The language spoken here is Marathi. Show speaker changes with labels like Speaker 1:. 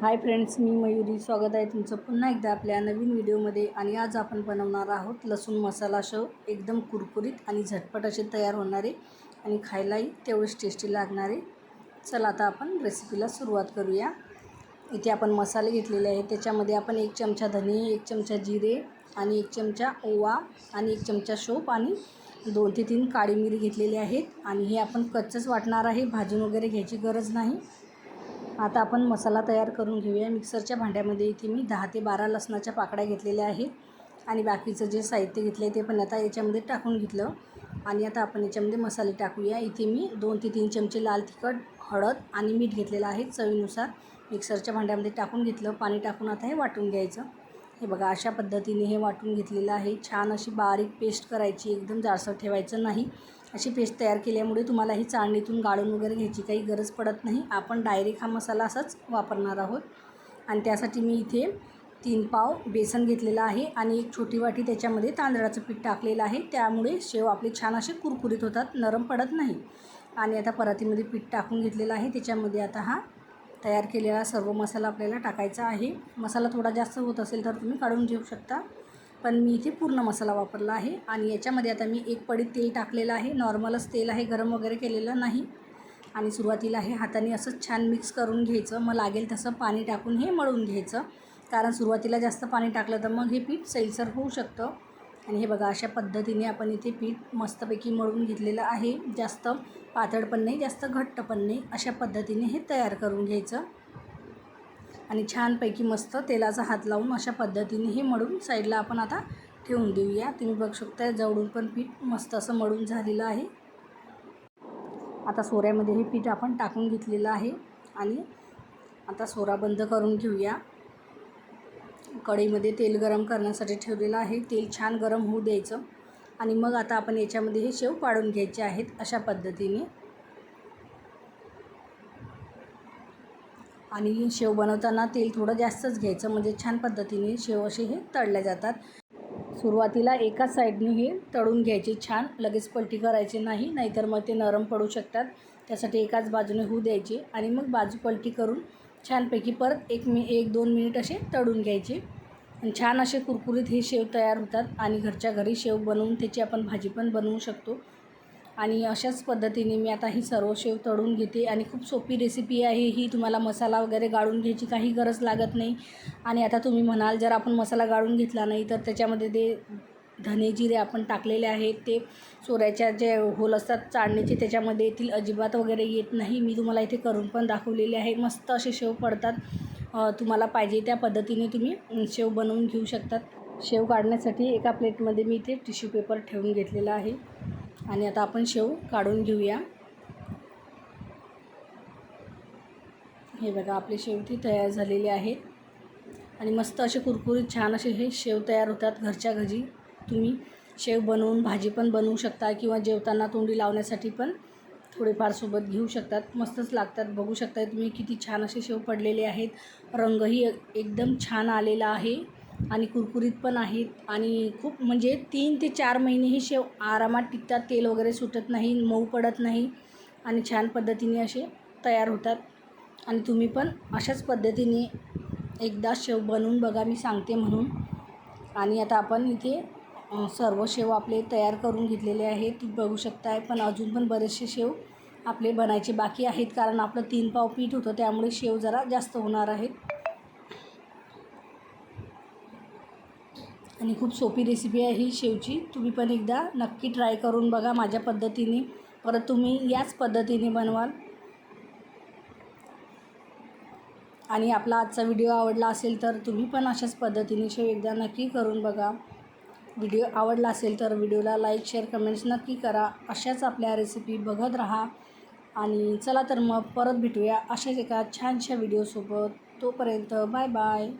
Speaker 1: हाय फ्रेंड्स मी मयुरी. स्वागत आहे तुमचं पुन्हा एकदा आपल्या नवीन व्हिडिओमध्ये. आणि आज आपण बनवणार आहोत लसूण मसाला शव एकदम कुरकुरीत आणि झटपट असे तयार होणारे आणि खायलाही तेवढेच टेस्टी लागणारे. चला आता आपण रेसिपीला सुरुवात करूया. इथे आपण मसाले घेतलेले आहेत. त्याच्यामध्ये आपण एक चमचा धने एक चमचा जिरे आणि एक चमचा ओवा आणि एक चमचा शोप आणि दोन ते तीन काळी मिरी घेतलेली आहेत. आणि हे आपण कच्चंच वाटणार आहे. भाजून वगैरे घ्यायची गरज नाही. आता आपण मसाला तयार करून घेऊया. मिक्सरच्या भांड्यामध्ये इथे मी दहा ते बारा लसणाच्या पाकड्या घेतलेल्या आहेत. आणि बाकीचं जे साहित्य घेतलं आहे ते पण आता याच्यामध्ये टाकून घेतलं. आणि आता आपण याच्यामध्ये मसाले टाकूया. इथे मी दोन ते तीन चमचे लाल तिखट हळद आणि मीठ घेतलेलं आहे चवीनुसार. मिक्सरच्या भांड्यामध्ये टाकून घेतलं. पाणी टाकून आता हे वाटून घ्यायचं. हे बघा अशा पद्धतीने हे वाटून घेतलेलं आहे. छान अशी बारीक पेस्ट करायची. एकदम जाडसर ठेवायचं नाही. अशी पेस्ट तयार केल्यामुळे तुम्हाला ही चाळणीतून गाळून वगैरे घ्यायची काही गरज पडत नाही. आपण डायरेक्ट हा मसाला असाच वापरणार आहोत. आणि त्यासाठी मी इथे तीन पाव बेसन घेतलेलं आहे आणि एक छोटी वाटी त्याच्यामध्ये तांदळाचं पीठ टाकलेलं आहे. त्यामुळे शेव आपले छान असे कुरकुरीत होतात नरम पडत नाही. आणि आता परातीमध्ये पीठ टाकून घेतलेलं आहे. त्याच्यामध्ये आता हा तयार केलेला सर्व मसाला आपल्याला टाकायचा आहे. मसाला थोडा जास्त होत असेल तर तुम्ही काढून घेऊ शकता. पण मी इथे पूर्ण मसाला वापरला आहे आणि याच्यामध्ये आता मी एक पडीत तेल टाकलेलं आहे. नॉर्मलच तेल आहे गरम वगैरे केलेलं नाही. आणि सुरुवातीला हे हाताने असंच छान मिक्स करून घ्यायचं. मग लागेल तसं पाणी टाकून हे मळून घ्यायचं. कारण सुरुवातीला जास्त पाणी टाकलं तर मग हे पीठ सैलसर होऊ शकतं. आणि हे बघा अशा पद्धतीने आपण इथे पीठ मस्तपैकी मळून घेतलेलं आहे. जास्त पातळ पण नाही जास्त घट्ट पण नाही. अशा पद्धतीने हे तयार करून घ्यायचं. आणि छानपैकी मस्त तेलाचा हात लावून अशा पद्धतीने हे मळून साईडला आपण आता ठेवून देऊया. तुम्ही बघू शकता जवळून पण पीठ मस्त असं मळून झालेलं आहे. आता सोऱ्यामध्ये हे पीठ आपण टाकून घेतलेलं आहे आणि आता सोरा बंद करून घेऊया. कढईमध्ये तेल गरम करण्यासाठी ठेवलेलं आहे. तेल छान गरम होऊ द्यायचं आणि मग आता आपण याच्यामध्ये हे शेव पाडून घ्यायचे आहेत अशा पद्धतीने. आणि शेव बनवताना तेल थोडं जास्तच घ्यायचं म्हणजे छान पद्धतीने शेव असे हे तळले जातात. सुरुवातीला एकाच साईडने हे तळून घ्यायचे छान लगेच पलटी करायचे नाही नाहीतर मग ते नरम पडू शकतात. त्यासाठी एकाच बाजूने होऊ द्यायचे आणि मग बाजू पलटी करून छानपैकी परत एक मी एक दोन मिनिट असे तळून घ्यायचे. आणि छान असे कुरकुरीत हे शेव तयार होतात आणि घरच्या घरी शेव बनवून त्याची आपण भाजी पण बनवू शकतो. आणि अशाच पद्धतीने मी आता ही सर्व शेव तळून घेते आणि खूप सोपी रेसिपी आहे ही. तुम्हाला मसाला वगैरे गाळून घ्यायची काही गरज लागत नाही. आणि आता तुम्ही म्हणाल जर आपण मसाला गाळून घेतला नाही तर त्याच्यामध्ये ते धने जिरे आपण टाकलेले आहेत ते सोऱ्याच्या जे होल असतात चाळणीचे त्याच्यामध्ये येथील अजिबात वगैरे येत नाही. मी तुम्हाला इथे करून पण दाखवलेले आहे. मस्त असे शेव पडतात. तुम्हाला पाहिजे त्या पद्धतीने तुम्ही शेव बनवून घेऊ शकतात. शेव काढण्यासाठी एका प्लेटमध्ये मी इथे टिश्यू पेपर ठेवून घेतलेला आहे. आणि आता आपण शेव काढून घेऊया. हे बघा आपले शेवती तयार झालेले आहेत. आणि मस्त असे कुरकुरीत छान असे हे शेव तयार होतात घरच्या घरी. तुम्ही शेव बनवून भाजी पण बनवू शकता किंवा जेवताना तोंडी लावण्यासाठी पण थोडेफार सोबत घेऊ शकतात. मस्तच लागतात बघू शकता तुम्ही किती छान असे शेव पडलेले आहेत. रंगही एकदम छान आलेला आहे. आणि कुरकुरीत पण आहेत. आणि खूप म्हणजे तीन ते चार महिने ही शेव आरामात टिकतात तेल वगैरे सुटत नाही मऊ पडत नाही आणि छान पद्धतीने असे तयार होतात. आणि तुम्ही पण अशाच पद्धतीने एकदा शेव बनवून बघा मी सांगते म्हणून. आणि आता आपण इथे सर्व शेव आपले तयार करून घेतलेले आहेत. बघू शकताय पण अजून पण बरेचसे शेव आपले बनायचे बाकी आहेत. कारण आपलं तीन पाव पीठ होतं त्यामुळे शेव जरा जास्त होणार आहेत आणि खूप सोपी रेसिपी आहे ही शेवची. तुम्ही पण एकदा नक्की ट्राय करून बघा माझ्या पद्धतीने. परत तुम्ही याच पद्धतीने बनवाल. आणि आपला आजचा व्हिडिओ आवडला असेल तर तुम्ही पण अशाच पद्धतीने शेव एकदा नक्की करून बघा. व्हिडिओ आवडला असेल तर व्हिडिओला लाईक शेअर कमेंट्स नक्की करा. अशाच आपल्या रेसिपी बघत राहा. आणि चला तर मग परत भेटूया अशाच एका छानशा व्हिडिओसोबत तोपर्यंत बाय बाय